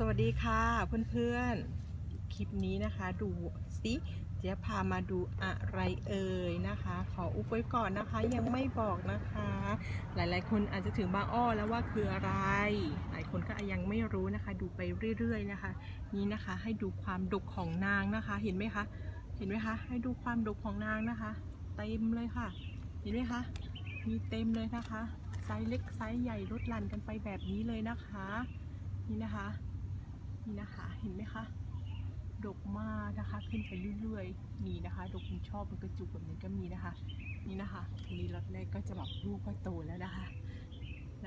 สวัสดีค่ะเพื่อนๆ คลิปนี้นะคะดูสิเจ๊พามาดูอะไรเอ่ยนะคะ ขออุบไว้ก่อนนะคะยังไม่บอกนะคะ หลายๆ คนอาจจะถึงบางอ้อแล้วว่าคืออะไร หลายคนก็ยังไม่รู้นะคะ ดูไปเรื่อยๆนะคะ นี่นะคะให้ดูความดกของนางนะคะ เห็นไหมคะเห็นไหมคะ ให้ดูความดกของนางนะคะเต็มเลยค่ะ เห็นไหมคะมีเต็มเลยนะคะไซส์เล็กไซส์ใหญ่ลดหลั่นกันไปแบบนี้เลยนะคะนี่นะคะ นี่นะคะ เห็นไหมคะ ดกมากนะคะ ขึ้นไปเรื่อยๆ นี่นะคะ ดกคุณชอบมันกระจุกแบบนี้ก็มีนะคะ นี่นะคะทีนี้รถแรกก็จะแบบลูกก็โตแล้วนะคะ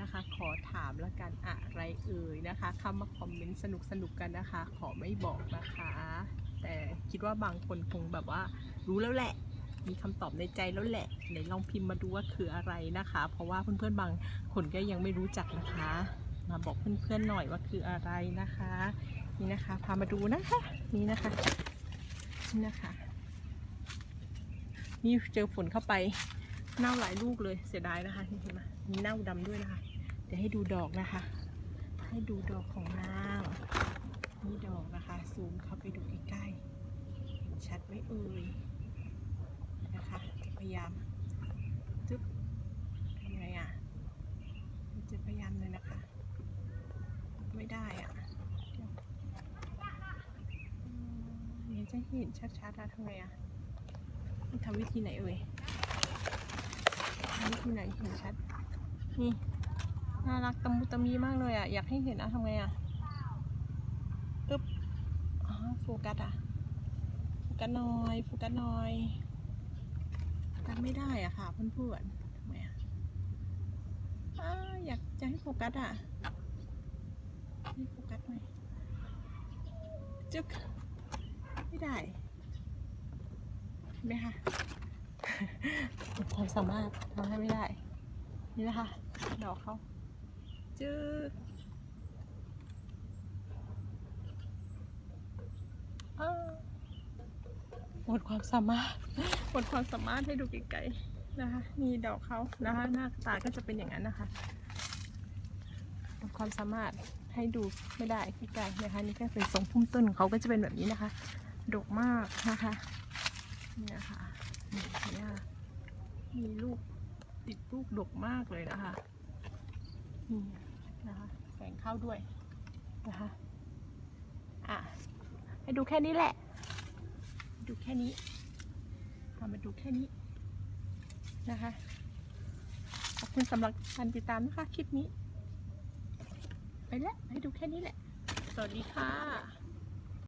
นะคะ ขอถามแล้วกันอะไรเอ่ยนะคะเข้ามาคอมเมนต์สนุกสนุกๆกันนะคะ ขอไม่บอกนะคะ แต่คิดว่าบางคนคงแบบว่ารู้แล้วแหละมีคำตอบในใจแล้วแหละไหนลองพิมพ์มาดูว่าคืออะไรนะคะ เพราะว่าเพื่อนๆบางคนก็ยังไม่รู้จักนะคะ มาบอกเพื่อนๆหน่อยว่าคืออะไรนะคะ นี่นะคะพามาดูนะคะ นี่นะคะนี่นะคะนี่เจอฝนเข้าไปเน่าหลายลูกเลยเสียดายนะคะนี่เห็นไหมมีเน่าดำด้วยนะคะ เดี๋ยวให้ดูดอกนะคะ ให้ดูดอกของนางนี่ดอกนะคะซูมเข้าไปดูใกล้ๆชัดไหมเอ่ยนะคะจะพยายามจึ๊บทำไงอะจะพยายามเลยนะคะ ไม่ได้อะเดี๋ยจะเห็นชัดๆอะทำไงอะทำวิธีไหนเอ่ยทำวิธีไหนเห็นชัด นี่น่ารักตะมุตะมีมากเลยอะ อยากให้เห็นนะทำไงอะอึ๊บอ๋อโฟกัสอะโฟกัสหน่อยโฟกัสหน่อยโฟกัสไม่ได้อะค่ะเพื่อนๆทำไมอะออยากจะให้โฟกัสอะ ให้โฟกัสหน่อย จึ๊กไม่ได้เห็นไหมคะความสามารถทำให้ไม่ได้ นี่นะคะดอกเขาจึ๊กหมดความสามารถหมดความสามารถให้ดูไกลๆนะคะนี่ดอกเขานะคะหน้าตาก็จะเป็นอย่างนั้นนะคะหมดความสามารถ ให้ดูไม่ได้ไกลๆนะคะนี่ก็เป็นทรงพุ่มต้นของเขาก็จะเป็นแบบนี้นะคะ ดกมากนะคะนี่นะคะนี่นี่ยมีลูกติดลูกดกมากเลยนะคะนี่นะคะแสงเข้าด้วยนะคะอะให้ดูแค่นี้แหละ ดูแค่นี้พามาดูแค่นี้นะคะขอบคุณสำหรับการติดตามนะคะคลิปนี้ ไปแล้วให้ดูแค่นี้แหละ สวัสดีค่ะ